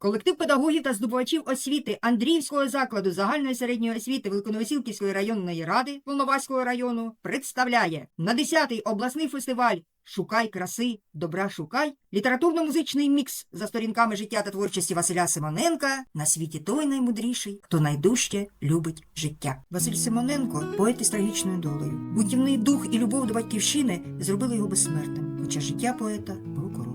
Колектив педагогів та здобувачів освіти Андріївського закладу загальної середньої освіти Великоновосілківської районної ради Волноваського району представляє на 10-й обласний фестиваль Шукай краси, добра шукай літературно-музичний мікс за сторінками життя та творчості Василя Симоненка на світі той наймудріший, хто найдужче любить життя. Василь Симоненко поет із трагічною долею. Бутівний дух і любов до батьківщини зробили його безсмертним, хоча життя поета було коротким.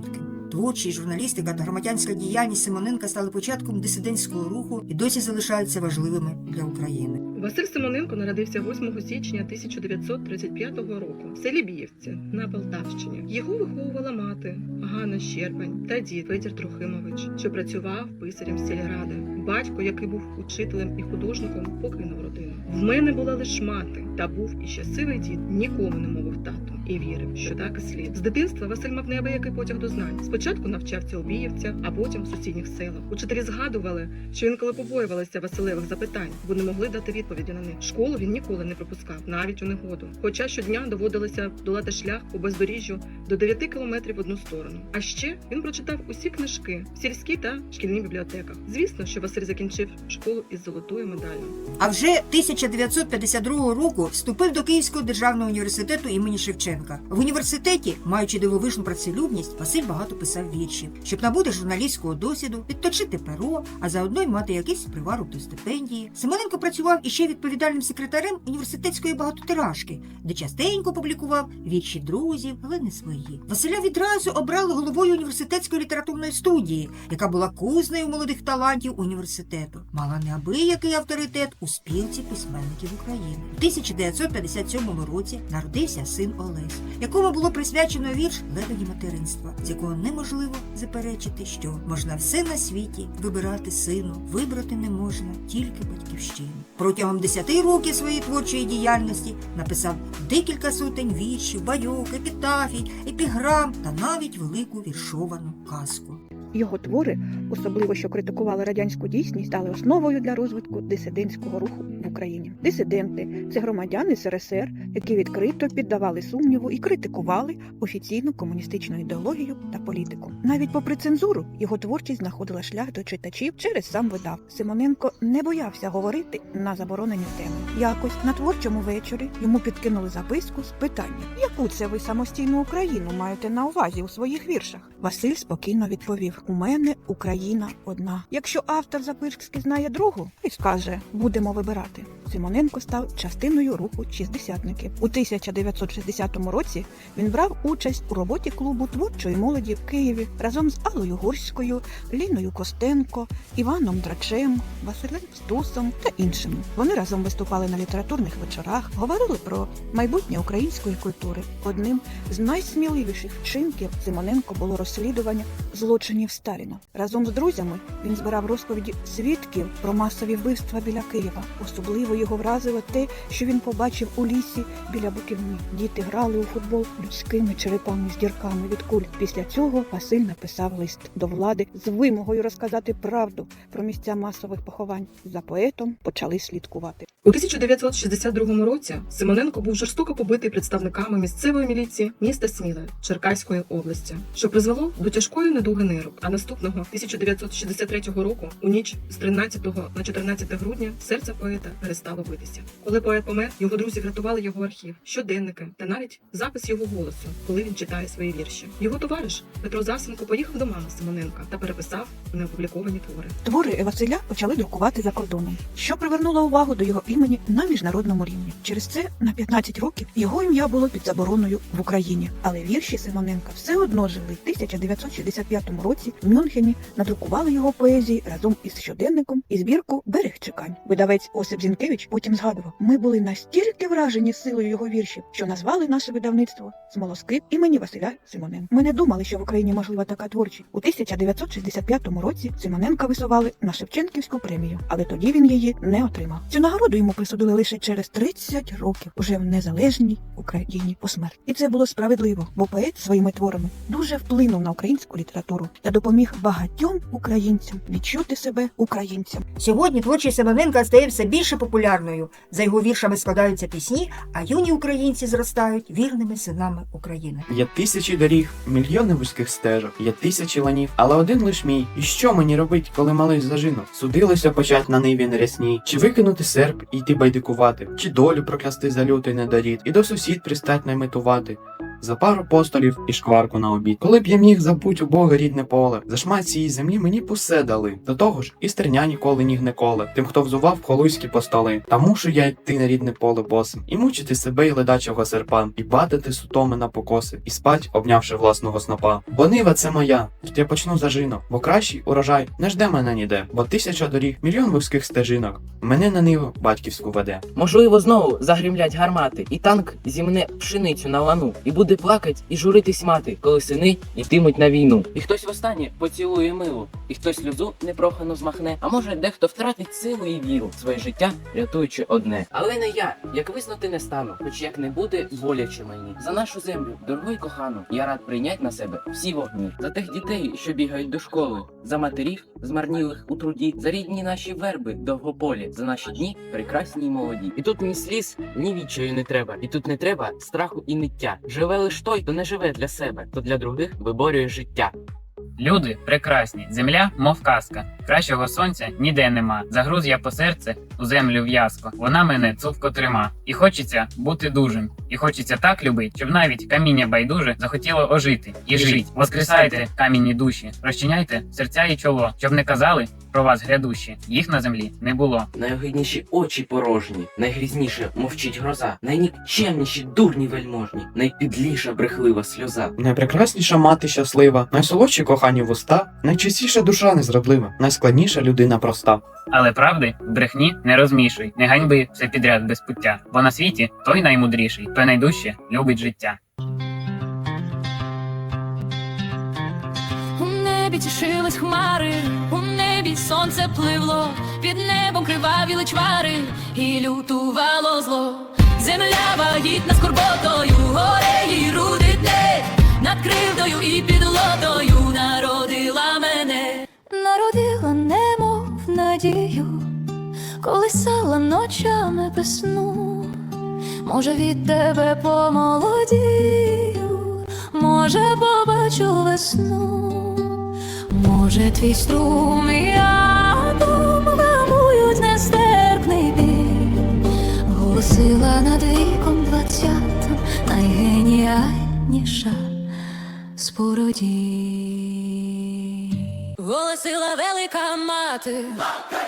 Творчість, журналістика та громадянська діяльність Симоненка стали початком дисидентського руху і досі залишаються важливими для України. Василь Симоненко народився 8 січня 1935 року в селі Біївці на Полтавщині. Його виховувала мати Ганна Щербань та дід Федір Трохимович, що працював писарем сільради. Батько, який був учителем і художником, покинув родину. В мене була лише мати, та був і щасливий дід нікому не мовив тату і вірив, що так і слід. З дитинства Василь мав неабиякий потяг до знань. Спочатку навчався у Біївця, а потім в сусідніх селах. Учителі згадували, що інколи побоювалися Василевих запитань, бо не могли дати відповіді на них. Школу він ніколи не пропускав, навіть у негоду. Хоча щодня доводилося долати шлях по бездоріжжю до 9 кілометрів в одну сторону. А ще він прочитав усі книжки в сільській та шкільній бібліотеках. Звісно, що Василь закінчив школу із золотою медаллю. А вже 1952 року вступив до Київського державного університету імені Шевченка. В університеті, маючи дивовижну працелюбність, Василь багато писав віршів, щоб набути журналістського досвіду, підточити перо, а заодно й мати якийсь приварок до стипендії. Симоненко працював іще відповідальним секретарем університетської багатотиражки, де частенько публікував вірші друзів, але не свої. Василя відразу обрали головою університетської літературної студії, яка була кузнею молодих талантів університету. Мала неабиякий авторитет у спілці письменників України. У 1957 році народився син Олесь, якому було присвячено вірш Лебеді материнства, з якого неможливо заперечити, що можна все на світі вибирати сину, вибрати не можна тільки батьківщину. Протягом 10 років своєї творчої діяльності написав декілька сотень віршів, байок, епітафій, епіграм та навіть велику віршовану казку. Його твори, особливо що критикували радянську дійсність, стали основою для розвитку дисидентського руху Україні. Дисиденти це громадяни СРСР, які відкрито піддавали сумніву і критикували офіційну комуністичну ідеологію та політику. Навіть попри цензуру його творчість знаходила шлях до читачів через сам видав. Симоненко не боявся говорити на заборонені теми. Якось на творчому вечорі йому підкинули записку з питанням: яку це ви самостійну Україну маєте на увазі у своїх віршах? Василь спокійно відповів: У мене Україна одна. Якщо автор записки знає другу, і скаже, будемо вибирати. Симоненко став частиною руху шістдесятників. У 1960 році він брав участь у роботі клубу творчої молоді в Києві разом з Аллою Гурською, Ліною Костенко, Іваном Драчем, Василем Стусом та іншими. Вони разом виступали на літературних вечорах, говорили про майбутнє української культури. Одним з найсміливіших вчинків Симоненко було розслідування злочинів Сталіна. Разом з друзями він збирав розповіді свідків про масові вбивства біля Києва. Особливо його вразило те, що він побачив у лісі біля Буківні. Діти грали у футбол людськими черепами з дірками від куль. Після цього Василь написав лист до влади з вимогою розказати правду про місця масових поховань. За поетом почали слідкувати. У 1962 році Симоненко був жорстоко побитий представниками місцевої міліції міста Сміла Черкаської області, що призвело до тяжкої недуги нирок. А наступного 1963 року, у ніч з 13 на 14 грудня, серце поета перестало битися. Коли поет помер, його друзі врятували його архів, щоденники та навіть запис його голосу, коли він читає свої вірші. Його товариш Петро Засенко поїхав до мами Симоненка та переписав неопубліковані твори. Твори Василя почали друкувати за кордоном, що привернуло увагу до його імені на міжнародному рівні. Через це на 15 років його ім'я було під забороною в Україні. Але вірші Симоненка все одно жили. В 1965 році в Мюнхені надрукували його поезії разом із щоденником і збірку Берег чекань. Видавець Осип Зінкевич потім згадував: ми були настільки вражені силою його віршів, що назвали наше видавництво смолоскип імені Василя Симоненка. Ми не думали, що в Україні можлива така творчість. У 1965 році Симоненка висували на Шевченківську премію, але тоді він її не отримав. Цю нагороду йому присудили лише через 30 років, уже в незалежній Україні посмерть. І це було справедливо, бо поет своїми творами дуже вплинув на українську літературу та допоміг багатьом українцям відчути себе українцям. Сьогодні творчість Семененка стає все більше популярною. За його віршами складаються пісні, а юні українці зростають вірними синами України. Є тисячі доріг, мільйони вузьких стежок, є тисячі ланів, але один лиш мій. І що мені робить, коли малий зажину? Судилося почать на ниві нерясній, чи викинути серп і йти байдикувати, чи долю проклясти за лютий недорід, і до сусід пристать найметувати. За пару постолів і шкварку на обід. Коли б я міг забуть у Бога рідне поле, за шмат цієї землі мені б усе дали. До того ж, і стерня ніколи ніг не коле, тим, хто взував холуйські постоли. Та мушу я йти на рідне поле босим, і мучити себе й ледачого серпа, і батити сутоми на покоси, і спать, обнявши власного снопа. Бо нива це моя, тут я почну зажину, бо кращий урожай не жде мене ніде, бо тисяча доріг, мільйон вузьких стежинок. Мене на ниву батьківську веде. Можливо, знову загримлять гармати, і танк зімне пшеницю на лану, і буде плакать і журитись мати, коли сини йтимуть на війну. І хтось востаннє поцілує милу, і хтось сльозу непрохано змахне. А може, дехто втратить силу і віру, своє життя рятуючи одне. Але не я, як визнати не стану, хоч як не буде боляче мені. За нашу землю, дорогу й кохану, я рад прийнять на себе всі вогні. За тих дітей, що бігають до школи, за матерів, змарнілих у труді, за рідні наші верби довгополі, за наші дні прекрасні й молоді. І тут ні сліз, ні відчаю не треба, і тут не треба страху і ниття. Живе лиш той, хто не живе для себе, то для других виборює життя. Люди прекрасні, земля, мов казка. Кращого сонця ніде нема. Загруз я по серце у землю в'язко. Вона мене цупко трима. І хочеться бути дужим. І хочеться так любить, щоб навіть каміння байдуже захотіло ожити і жить. Воскресайте камінні душі, розчиняйте серця і чоло, щоб не казали про вас грядущі. Їх на землі не було. Найогидніші очі порожні, найгрізніше мовчить гроза, найнікчемніші дурні вельможні, найпідліша брехлива сльоза. Найпрекрасніша мати щаслива, найсолодші кохані вуста, найчистіша душа незрадлива, найскладніша людина проста. Але правди брехні не розмішуй, не ганьби все підряд без пуття. Бо на світі той наймудріший, той найдужче любить життя. У небі тішились хмари, у небі сонце пливло, під небом кривавіли чвари і лютувало зло. Земля вагітна скорботою, горе їй руди дне, над кривдою і підлотою народила мене. Народила немов надію, колисала ночами без сну. Може, від тебе помолодію, може, побачу весну, може, твій струм і атом вамують нестерпний біль, голосила над віком двадцятим найгеніальніша з породіль. Голосила велика мати,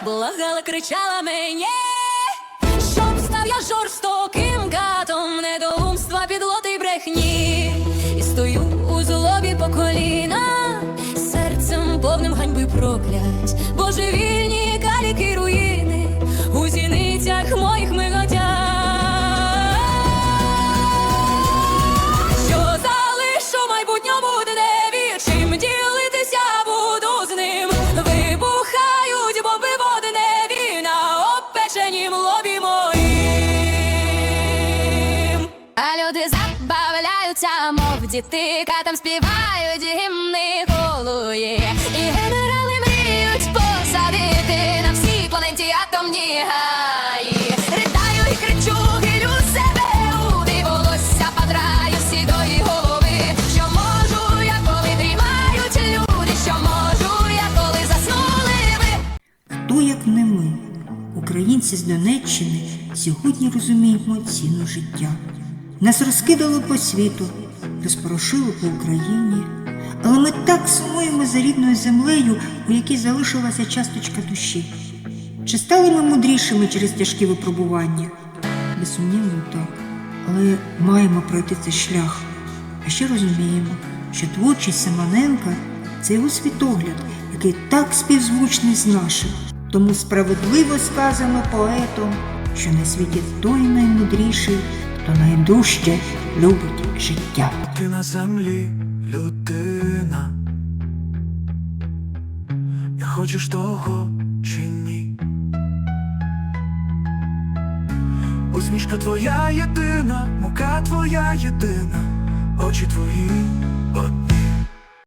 благала, кричала мені. Щоб став я жорстоким катом, недоумства, підлоти божевільні каліки руїни, у зіницях моїх миготять. Що залишу майбутньому дневі, чим ділитися буду з ним. Вибухають боби водневі на опеченім лобі моїм. А люди забавляються, мов діти, катам співають гімни голує. Українці з Донеччини, сьогодні розуміємо ціну життя. Нас розкидало по світу, розпорошило по Україні, але ми так сумуємо за рідною землею, у якій залишилася часточка душі. Чи стали ми мудрішими через тяжкі випробування? Безсумнівно так. Але маємо пройти цей шлях. А ще розуміємо, що творчість Семененка це його світогляд, який так співзвучний з нашим. Тому справедливо сказано поетом, що на світі той наймудріший, хто найдужче любить життя. Ти на землі людина. І хочеш того чи ні? Усмішка твоя єдина, мука твоя єдина, очі твої одні.